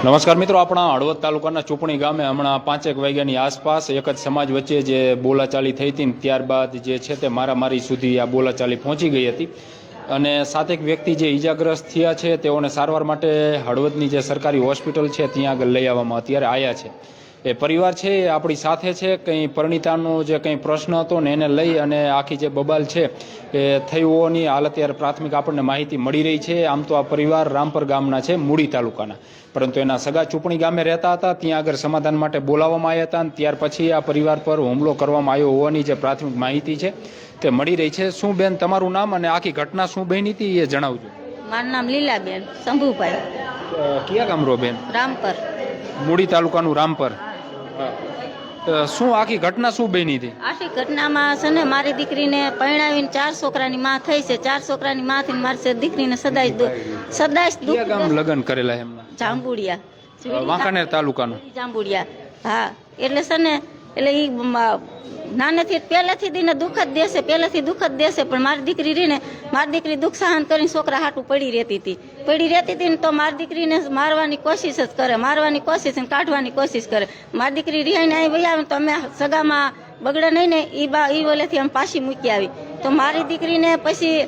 નમસ્કાર મિત્રો, આપણા હળવદ તાલુકાના ચૂંટણી ગામે હમણાં પાંચેક વાગ્યાની આસપાસ એક જ સમાજ વચ્ચે જે બોલાચાલી થઈ હતી ત્યારબાદ જે છે તે મારામારી સુધી આ બોલાચાલી પહોંચી ગઈ હતી. અને સાતેક વ્યક્તિ જે ઈજાગ્રસ્ત થયા છે તેઓને સારવાર માટે હળવદની જે સરકારી હોસ્પિટલ છે, ત્યાં આગળ લઈ આવવામાં અત્યારે આવ્યા છે. એ પરિવાર છે એ આપણી સાથે છે. કંઈ પરિણીતાનો જે કંઈ પ્રશ્ન હતો ને એને લઈ અને આખી જે બબાલ છે એ થઈ હોવાની હાલ અત્યારે પ્રાથમિક આપણને માહિતી મળી રહી છે. આમ તો આ પરિવાર રામપર ગામના છે મૂડી તાલુકાના. પરંતુ એના સગા ચૂંટણી ગામે રહેતા હતા ત્યાં આગળ સમાધાન માટે બોલાવવામાં આવ્યા હતા અને ત્યાર પછી આ પરિવાર પર હુમલો કરવામાં આવ્યો હોવાની જે પ્રાથમિક માહિતી છે તે મળી રહી છે. શું બેન તમારું નામ અને આખી ઘટના શું બની હતી એ જણાવજો. મારું નામ લીલાબેન શંભુભાઈ. કયા ગામ રહો બેન? રામપર. મૂડી તાલુકાનું રામપર. શું આખી ઘટના શું બની હતી? આખી ઘટનામાં છે ને મારી દીકરીને પરણાવીને ચાર છોકરાની માં થઈ છે. ચાર છોકરાની માં થઈને મારી દીકરીને સદાય સદાય ગામ લગ્ન કરેલા એમના? જાંબુડિયા. વાંકાનેર તાલુકાનું. જાંબુડિયા. હા. એટલે છે ને એટલે એ નાનેથી પહેલેથી દીને દુઃખ જ દેશે, પહેલેથી દુઃખ જ દેશે, પણ મારી દીકરી રહીને મારી દીકરી દુઃખ સહન કરીને છોકરા હાટું પડી રહેતી હતી. પડી રહેતી હતી ને તો મારી દીકરીને મારવાની કોશિશ જ કરે, મારવાની કોશિશ ને કાઢવાની કોશિશ કરે. મારી દીકરી રિહાઈને અહીં વહી આવે તો અમે સગામાં બગડે નહીં ને એ બા એ વલેથી અમે પાછી મૂકી આવી. તો મારી દીકરીને પછી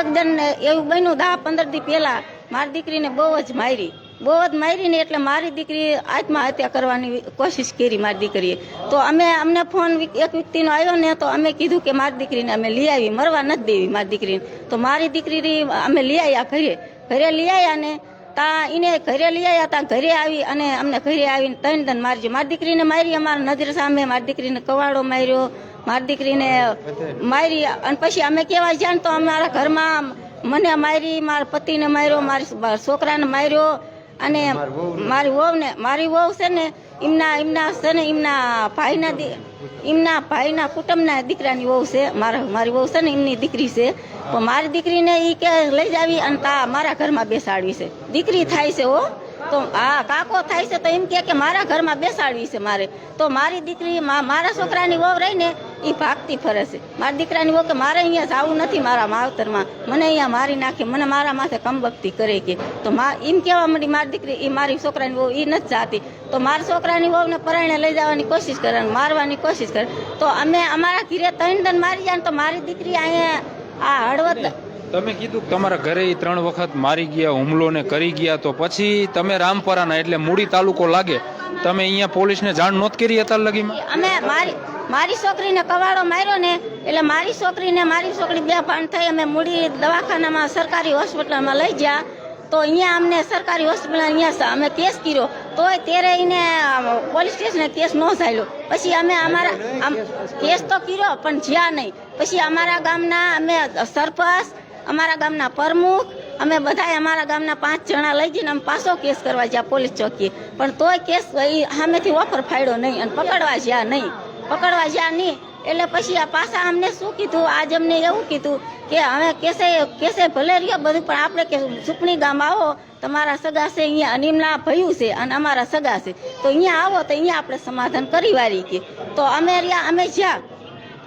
એકદમ એવું બન્યું દહ પંદર દી પહેલાં મારી દીકરીને બહુ જ મારી. બહુ જ મારી ને એટલે મારી દીકરી આત્મહત્યા કરવાની કોશિશ કરી મારી દીકરીએ. તો અમે અમને ફોન એક વ્યક્તિનો આવ્યો ને તો અમે કીધું કે મારી દીકરીને અમે લઈ આવી, મરવા નથી દેવી મારી દીકરીને. તો મારી દીકરી અમે લઈ આવ્યા ઘરે. ઘરે લઈ આવ્યા ને તા એને ઘરે લઈ આવ્યા તા ઘરે આવી અને અમને ઘરે આવીને ત્રણ તન મારજો. મારી દીકરીને મારી, અમારા નજર સામે મારી દીકરીને કવાડો માર્યો, મારી દીકરીને મારી અને પછી અમે કહેવાય જ્યાં તો અમારા ઘરમાં મને મારી, મારા પતિને માર્યો મારી છોકરાને માર્યો અને મારી વહુને મારી વહુ છે ને એમના એમના છે ને એમના ભાઈના એમના ભાઈના કુટુંબના દીકરાની વહુ છે. મારા મારી વહુ છે ને એમની દીકરી છે. પણ મારી દીકરીને એ કે લઈ જાવી અને તા મારા ઘરમાં બેસાડવી છે. દીકરી થાય છે હો. તો હા કાકો થાય છે તો એમ કે કે મારા ઘરમાં બેસાડવી છે મારે. તો મારી દીકરી મારા છોકરાની વહુ રહીને એ ભાગતી ફરે છે. મારી દીકરાની કે મારે અહીંયા જવું નથી મારા માવતરમાં. મને અહીંયા મારી નાખે, મને મારા માથે કમબકતી કરે કે. તો મા એમ કહેવા માંડી મારી દીકરી એ મારી છોકરાની વહુ એ નથી જાતી તો મારા છોકરાની વહુને પરાણે લઈ જવાની કોશિશ કરે મારવાની કોશિશ કરે. તો અમે અમારા ઘીરે ત્રણ દન મારી જાય તો મારી દીકરી અહીંયા આ હળવદ તમે કીધું તમારા ઘરે ત્રણ વખત મારી ગયા હુમલો ને કરી ગયા, તો પછી તમે રામપરાના એટલે મૂડી તાલુકો લાગે. તમે અહીંયા પોલીસને જાણ નોંધ કરી હતા લગીમાં? અમે મારી મારી છોકરીને કવાડો માર્યો ને, એટલે મારી છોકરીને, મારી છોકરી બે ભાન થઈ, અમે મૂડી દવાખાનામાં સરકારી હોસ્પિટલમાં લઈ ગયા. તો અહીંયા અમને સરકારી હોસ્પિટલ અહીંયા અમે કેસ કર્યો. તોય ત્યારે એને પોલીસ સ્ટેશને કેસ ન ચાલ્યો પછી અમે અમારા કેસ તો કર્યો, પણ જ્યાં નહીં. પછી અમારા ગામના અમે સરપંચ, અમારા ગામના પ્રમુખ અમે બધા અમારા ગામના પાંચ જણા લઈ જઈને અમે પાછો કેસ કરવા જ્યાં પોલીસ ચોકીએ. પણ તોય કેસ સામેથી ઓફર ફાડ્યો નહીં અને પકડવા જ્યાં નહીં. પકડવા જ્યાં નહીં, એટલે પછી આ પાછા અમને શું કીધું? આજ અમને એવું કીધું કે હવે કેસે કેસે ભલે રહ્યો બધું, પણ આપણે કે સુપણી ગામ આવો તમારા સગા છે અહીંયા અનિમના ભયું છે અને અમારા સગા છે. તો અહીંયા આવો, તો અહીંયા આપણે સમાધાન કરી વારી કે. તો અમે રહ્યા, અમે જ્યાં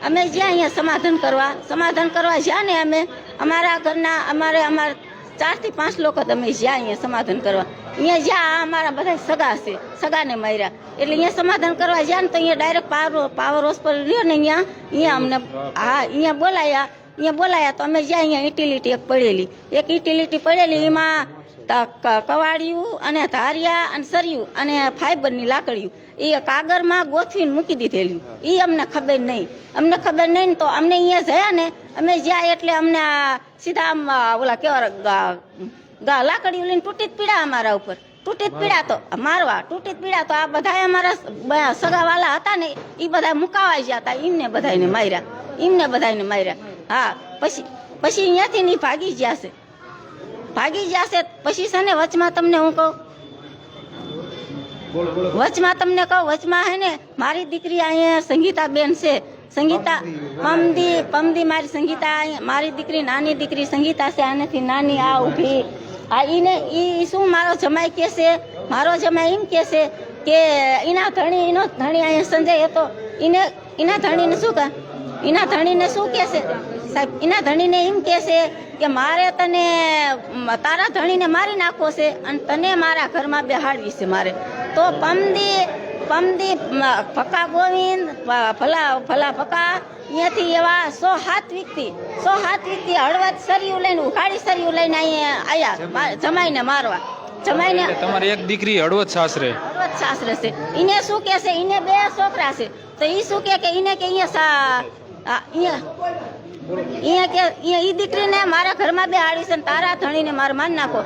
અમે જ્યાં અહીંયા સમાધાન કરવા સમાધાન કરવા જ્યાં ને અમે, અમારા ઘરના, અમારે, અમારા ચારથી પાંચ લોકો તમે જ્યાં અહીંયા સમાધાન કરવા. અહીંયા જ્યાં આ અમારા બધા સગા છે, સગાને માર્યા. એટલે અહીંયા સમાધાન કરવા જ્યાં ને તો અહીંયા ડાયરેક્ટ પાવર પાવર હોસ્પિટલ રહ્યો ને અહીંયા અહીંયા અમને, હા, અહીંયા બોલાયા અહીંયા બોલાયા તો અમે જ્યાં અહીંયા યુટિલિટી એક પડેલી. એક યુટિલિટી પડેલી, એમાં કવાડિયું અને ધારિયા અને સરિયું અને ફાઈબરની લાકડીયું. એ કાગળમાં ગોથવીને મૂકી દીધેલી. એ અમને ખબર નહીં. અમને ખબર નહીં તો અમને અહીંયા જયા ને, અમે જ્યાં એટલે અમને સીધા આમ ઓલા કેવા લાકડીયું લઈને તૂટી જ પીડા અમારા ઉપર. તૂટી જ પીડા તો મારવા તૂટી જ પીડા તો આ બધા અમારા સગાવાલા હતા ને એ બધા મુકાવા ગયા હતા એમને બધાને માર્યા. એમને બધાને માર્યા. હા, પછી પછી અહીંયાથી ની ભાગી ગયા છે. ભાગી જશે પછી છે ને વચમાં તમને હું કહું. વચમાં તમને કહું વચમાં હે ને મારી દીકરી અહીંયા સંગીતા બેન છે. સંગીતા પમદી પમદી મારી સંગીતા મારી દીકરી નાની દીકરી સંગીતા છે. આનાથી નાની આ ઊભી. આ ઈને ઈ શું મારો જમાઈ કે છે? મારો જમાઈ એમ કે છે કે એના ધણી એનો ધણી અહીંયા સંજય હતો. એને એના ધણીને શું કહે? એના ધણીને શું કે છે? સાહેબ એના ધણીને એમ કે છે કે મારે તને તારા ધણીને મારી નાખવો છે અને તને મારા ઘરમાં બેહાડવી છે મારે. તો પમદી પમદી ફકા ગોવિંદ ભલા ભલા ફકા અહીંયાથી એવા સો હાથ વ્યક્તિ સો હાથ વ્યક્તિ હળવદ સરિયું લઈને ઉઘાડી સરિયું લઈને અહીંયા આવ્યા જમાઈને મારવા. જમાઈને તમારી એક દીકરી હળવદ સાસરે. હળવદ સાસરે છે. એને શું કે છે? એને બે છોકરા છે. તો એ શું કે કે એને કે અહીંયા અહીંયા. કે, અહીંયા દીકરીને મારા ઘરમાં બે આડી છે તારા ધણીને માર માર નાખો.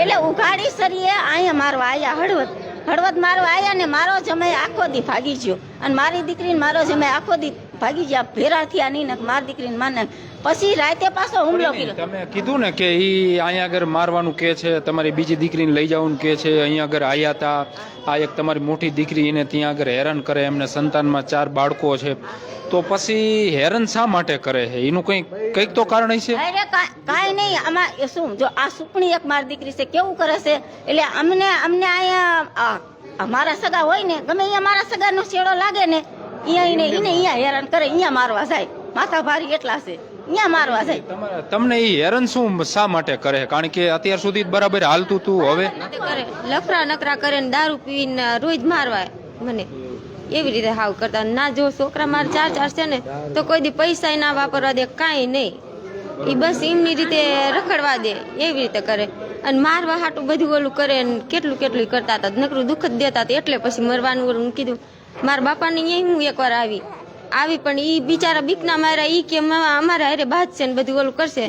એટલે ઉઘાડી સરીએ અહીંયા મારવા આયા. હળવદ હળવદ મારવા આયા ને મારો જમાઈ આખો દી ભાગી ગયો. અને મારી દીકરીને મારો જમાઈ આખો દી ભાગી ગયા ભેરા થયા નહીં ને માર દીકરીને માર પછી રાતે પાછો હુમલો કર્યો. તમે કીધું ને કે ઈ અહીંયા આગળ મારવાનું કે છે તમારી બીજી દીકરીને લઈ જવાનું કે છે અહીંયા આગળ આયા હતા આ એક તમારી મોટી દીકરી એને ત્યાં આગળ હેરાન કરે એમને સંતાનમાં ચાર બાળકો છે. તો પછી હેરાન શા માટે કરે છે? એનું કંઈક કંઈક તો કારણ હશે? અરે કાંઈ નહીં આમાં એ શું જો આ સુપણી એક મારી દીકરી છે કેવું કરે છે? એટલે અમને અમને અહીંયા આ- આ મારા સગા હોય ને ગમે અહીંયા મારા સગાનો શેડો લાગે ને અહીંયા એને એને અહીંયા હેરાન કરે અહીંયા મારવા જાય. માથા ભારી એટલા છે. અહીંયા મારવા જાય. તમને એ હેરાન શું શા માટે કરે? કારણ કે અત્યાર સુધી બરાબર હાલતું તું હવે? કરે? લફરા નકરા કરે ને દારૂ પીને રોજ મારવા. મને એવી રીતે હાવ કરતા. ના જો છોકરા મારા ચાર ચાર છે ને તો કોઈ દી પૈસા ના વાપરવા દે કાંઈ નહીં. એ બસ એમની રીતે રખડવા દે એવી રીતે કરે. અને મારવા હાટું બધું ઓલું કરે ને કેટલું કેટલું કરતા હતા નકરું દુઃખ જ દેતા હતા એટલે પછી મરવાનું ઓલું કીધું મારા બાપાને અહીંયા હું એકવાર આવી. આવી પણ ઈ બિચારા બીકના માર્યા ઈ કે અમારા હારે બાદ છે ને બધું ઓલું કરશે.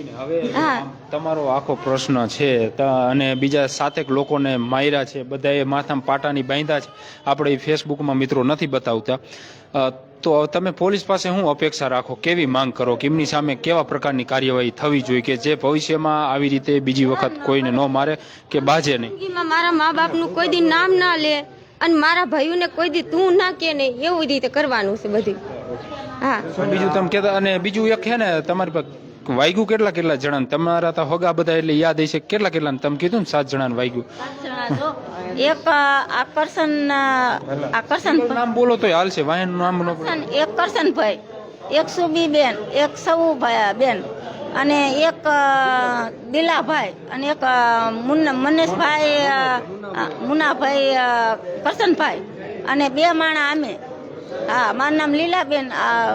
હા. તમારો આખો પ્રશ્ન છે અને બીજા સાતેક લોકોને માર્યા છે બધાએ માથામાં પાટાની બાંધ્યા છે. આપણે ફેસબુકમાં મિત્રો નથી બતાવતા. તો તમે પોલીસ પાસે શું અપેક્ષા રાખો? કેવી માંગ કરો કે એમની સામે કેવા પ્રકારની કાર્યવાહી થવી જોઈએ કે જે ભવિષ્યમાં આવી રીતે બીજી વખત કોઈને ન મારે કે બાજે નહીં? મારા મા બાપનું કોઈ દિન નામ ના લે. અને મારા ભાઈઓને કોઈ દી તું ના કે ને એવું રીતે કરવાનું છે બધું હા બીજું તમે કહેતા અને બીજું એક છે ને તમારી પાસે વાગ્યું કેટલા કેટલા જણા તમારા તો હગા બધા એટલે યાદ હશે કેટલા કેટલા તમે કીધું ને સાત જણાને વાગ્યું જણા જો. એક આકર્ષણ આકર્ષણ નામ બોલો તો હાલશે વાહન નામ ન બોલો. કરશન- ભાઈ એક સુબી બેન એક સવુભાઈ બેન અને એક દિલાભાઈ અને એક મનેશભાઈ મુનાભાઈ કરશનભાઈ અને બે માણા અમે. હા મારું નામ લીલાબેન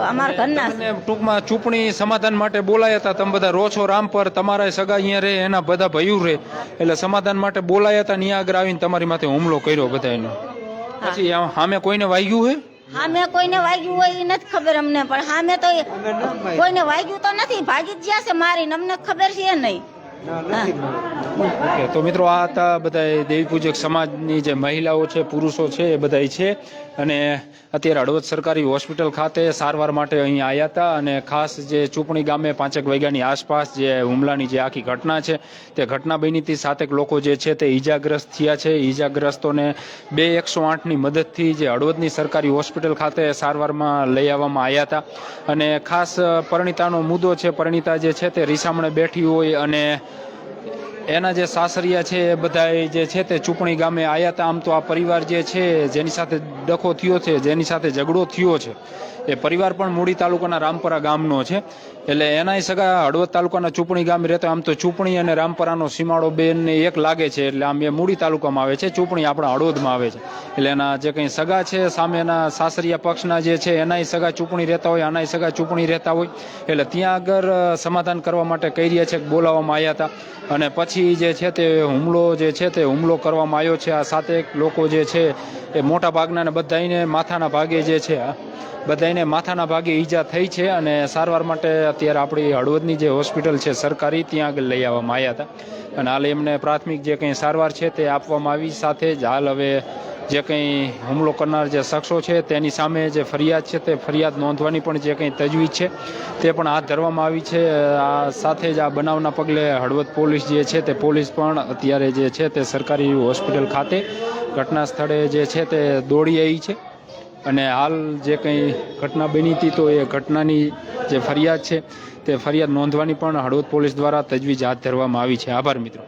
અમારા ઘરના ટૂંકમાં ચૂંટણી સમાધાન માટે બોલાયા હતા. તમે બધા રો છો રામ પર તમારા સગા અહીંયા રહે એના બધા ભયું રહે. એટલે સમાધાન માટે બોલાયા હતા ત્યાં આગળ આવીને તમારી માથે હુમલો કર્યો બધાનો પછી આમ સામે કોઈને વાગ્યું હે? હા મેં કોઈને વાગ્યું હોય એ નથી ખબર અમને પણ હા મેં તો કોઈને વાગ્યું તો નથી. ભાગી જ ગયા છે મારીને અમને ખબર છે નહીં. ઓકે, તો મિત્રો આ હતા બધા દેવી પૂજક સમાજની જે મહિલાઓ છે, પુરુષો છે, એ બધા છે. અને અત્યારે હળવદ સરકારી હોસ્પિટલ ખાતે સારવાર માટે અહીંયા આવ્યા હતા અને ખાસ જે ચૂંટણી ગામે પાંચેક વાગ્યાની આસપાસ જે હુમલાની જે આખી ઘટના છે, તે ઘટના બનીથી સાતેક લોકો જે છે, તે ઈજાગ્રસ્ત થયા છે. ઈજાગ્રસ્તોને બે એકસો આઠની મદદથી જે હળવદની સરકારી હોસ્પિટલ ખાતે સારવારમાં લઈ આવવામાં આવ્યા હતા. અને ખાસ પરિણીતાનો મુદ્દો છે, પરિણીતા જે છે, તે રીસામણે બેઠી હોય અને એના જે સાસરિયા છે, એ બધા જે છે તે ચૂંટણી ગામે આવ્યા હતા આમ તો આ પરિવાર જે છે, જેની સાથે ડખો થયો છે, જેની સાથે ઝઘડો થયો છે, એ પરિવાર પણ મૂડી તાલુકાના રામપરા ગામનો છે. એટલે એનાય સગા હળવદ તાલુકાના ચૂંટણી ગામે રહેતો. આમ તો ચૂંટણી અને રામપરાનો સીમાડો બેન એક લાગે છે, એટલે આમ એ મૂડી તાલુકામાં આવે છે. ચૂંટણી આપણા હળવદમાં આવે છે. એટલે એના જે કંઈ સગા છે, સામેના સાસરિયા પક્ષના જે છે, એનાય સગા ચૂંટણી રહેતા હોય, આનાય સગા ચૂંટણી રહેતા હોય. એટલે ત્યાં આગળ સમાધાન કરવા માટે કહી રહ્યા છે બોલાવવામાં આવ્યા હતા. અને પછી જે છે તે હુમલો જે છે તે હુમલો કરવામાં આવ્યો છે. આ સાતેક લોકો જે છે, એ મોટા ભાગના ને બધાને માથાના ભાગે જે છે આ બધાને માથાના ભાગે ઈજા થઈ છે અને સારવાર માટે અત્યારે આપણી હળવદની જે હોસ્પિટલ છે સરકારી, ત્યાં આગળ લઈ આવવામાં આવ્યા હતા. અને હાલ એમને પ્રાથમિક જે કંઈ સારવાર છે તે આપવામાં આવી સાથે જ હાલ હવે જે કંઈ હુમલો કરનાર જે શખ્સો છે તેની સામે જે ફરિયાદ છે તે ફરિયાદ નોંધવાની પણ જે કંઈ તજવીજ છે તે પણ હાથ ધરવામાં આવી છે. આ સાથે જ આ બનાવના પગલે હળવદ પોલીસ જે છે તે પોલીસ પણ અત્યારે જે છે તે સરકારી હોસ્પિટલ ખાતે ઘટના સ્થળે જે છે તે દોડી આવી છે. અને હાલ જે કંઈ ઘટના બની હતી તો એ ઘટનાની જે ફરિયાદ છે તે ફરિયાદ નોંધવાની પણ હળવદ પોલીસ દ્વારા તજવીજ હાથ ધરવામાં આવી છે. આભાર મિત્રો.